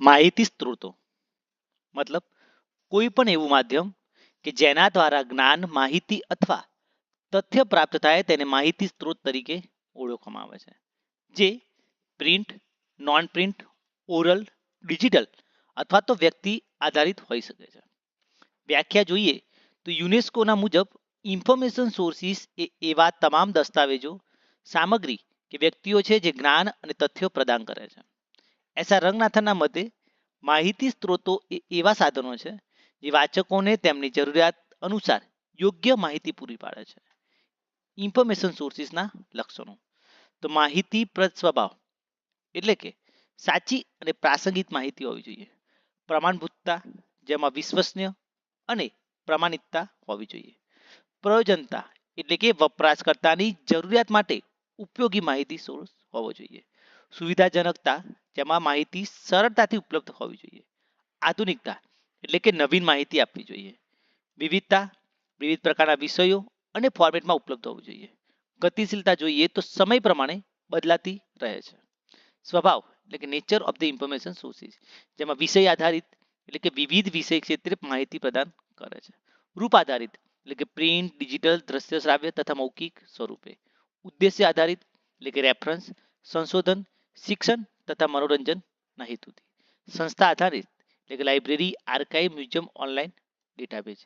માહિતી સ્ત્રોતો. મતલબ કોઈ પણ એવું માધ્યમ કે જેના દ્વારા જ્ઞાન, માહિતી અથવા તથ્ય પ્રાપ્ત થાય તેને માહિતી સ્ત્રોત તરીકે ઓળખવામાં આવે છે. જે print non print oral, digital અથવા તો વ્યક્તિ આધારિત હોઈ શકે છે. વ્યાખ્યા જોઈએ તો યુનેસ્કોના મુજબ ઇન્ફોર્મેશન સોર્સિસ એ એવા તમામ દસ્તાવેજો, સામગ્રી કે વ્યક્તિઓ છે જે જ્ઞાન અને તથ્યો પ્રદાન કરે છે. એસા રંગનાથનના મતે માહિતી સ્ત્રોતો એ એવા સાધનો છે જે વાચકોને તેમની જરૂરિયાત અનુસાર યોગ્ય માહિતી પૂરી પાડે છે. ઇન્ફોર્મેશન સોર્સિસના લક્ષણો. તો માહિતી પ્રદ સ્વભાવ એટલે કે સાચી અને પ્રાસંગિક માહિતી હોવી જોઈએ. પ્રમાણભૂતતા જેમાં વિશ્વસનીય અને પ્રમાણિકતા હોવી જોઈએ. પ્રયોજનતા એટલે કે વપરાશકર્તાની જરૂરિયાત માટે ઉપયોગી માહિતી સોર્સ હોવો જોઈએ. સુવિધાજનકતા જેમાં માહિતી સરળતાથી ઉપલબ્ધ હોવી જોઈએ. આધુનિકતા એટલે કે નવીન માહિતી આપવી જોઈએ. વિવિધતા, વિવિધ પ્રકારના વિષયો અને ફોર્મેટમાં ઉપલબ્ધ હોવું જોઈએ. ગતિશીલતા જોઈએ તો સમય પ્રમાણે બદલાતી રહે છે. સ્વભાવ એટલે કે nature of the information sources જેમાં વિષય આધારિત એટલે કે વિવિધ વિષય ક્ષેત્રે માહિતી પ્રદાન કરે છે. રૂપ આધારિત એટલે કે પ્રિન્ટ ડિજિટલ દ્રશ્ય, શ્રાવ્ય તથા મૌખિક સ્વરૂપે. ઉદ્દેશ્ય આધારિત એટલે કે રેફરન્સ સંશોધન શિક્ષણ તથા મનોરંજનના હેતુથી. સંસ્થા આધારિત એટલે કે library, archive, museum online database.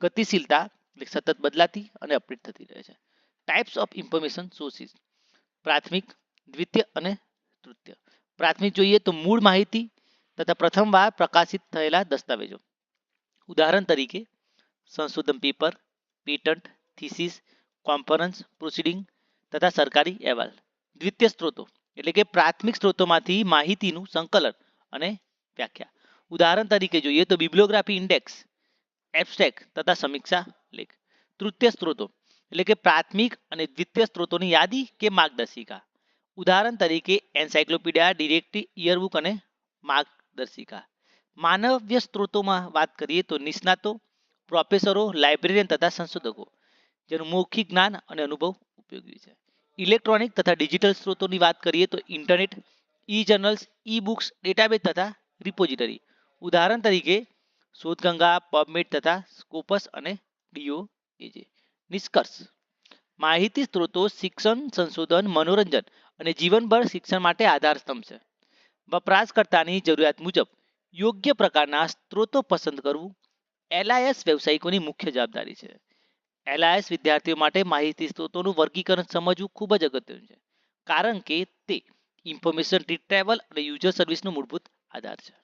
ગતિશીલતા સતત બદલાતી અને અપડેટ થતી રહે છે. Types of information sources. પ્રાથમિક, દ્વિતીય અને તૃતીય. પ્રાથમિક જોઈએ તો મૂળ માહિતી તથા પ્રથમવાર પ્રકાશિત થયેલા દસ્તાવેજો. ઉદાહરણ તરીકે, સંશોધન paper, patent, thesis, conference, proceeding તથા સરકારી અહેવાલ. દ્વિતીય સ્ત્રોતો. એટલે કે પ્રાથમિક સ્ત્રોતોમાંથી માહિતીનું સંકલન અને વ્યાખ્યા. ઉદાહરણ તરીકે જોઈએ તો બિબ્લિયોગ્રાફી ઇન્ડેક્સ એબ્સ્ટ્રેક્ટ તથા સમીક્ષા લેખ. તૃતીય સ્ત્રોતો, એટલે કે પ્રાથમિક અને દ્વિતીય સ્ત્રોતોની યાદી કે માર્ગદર્શિકા. ઉદાહરણ તરીકે એન્સાઇક્લોપીડિયા ડિરેક્ટી ઇયરબુક અને માર્ગદર્શિકા. માનવ્ય સ્ત્રોતોમાં વાત કરીએ તો નિષ્ણાતો, પ્રોફેસરો, લાઇબ્રેરિયન તથા સંશોધકો, જેનું મૌખિક જ્ઞાન અને અનુભવ ઉપયોગી છે. ઇલેક્ટ્રોનિક તથા ડિજિટલ સ્ત્રોતોની વાત કરીએ તો internet e journals e books database તથા રિપોઝિટરી. ઉદાહરણ તરીકે, શોધગંગા, પબમેટ તથા સ્કોપસ અને ડીઓ એજે નિષ્કર્ષ. માહિતી સ્ત્રોતો, શિક્ષણ, સંશોધન, મનોરંજન અને જીવનભર શિક્ષણ માટે આધાર સ્તંભ છે. વપરાશકર્તાની જરૂરિયાત મુજબ, યોગ્ય પ્રકારના સ્ત્રોતો પસંદ કરવું એલઆઈએસ વ્યવસાયિકોની મુખ્ય જવાબદારી છે. એલઆઈએસ વિદ્યાર્થીઓ માટે માહિતી સ્ત્રોતોનું વર્ગીકરણ સમજવું ખૂબ જ અગત્યનું છે. કારણ કે તે ઇન્ફોર્મેશન રીટ્રેવલ અને યુઝર સર્વિસનો મૂળભૂત આધાર છે.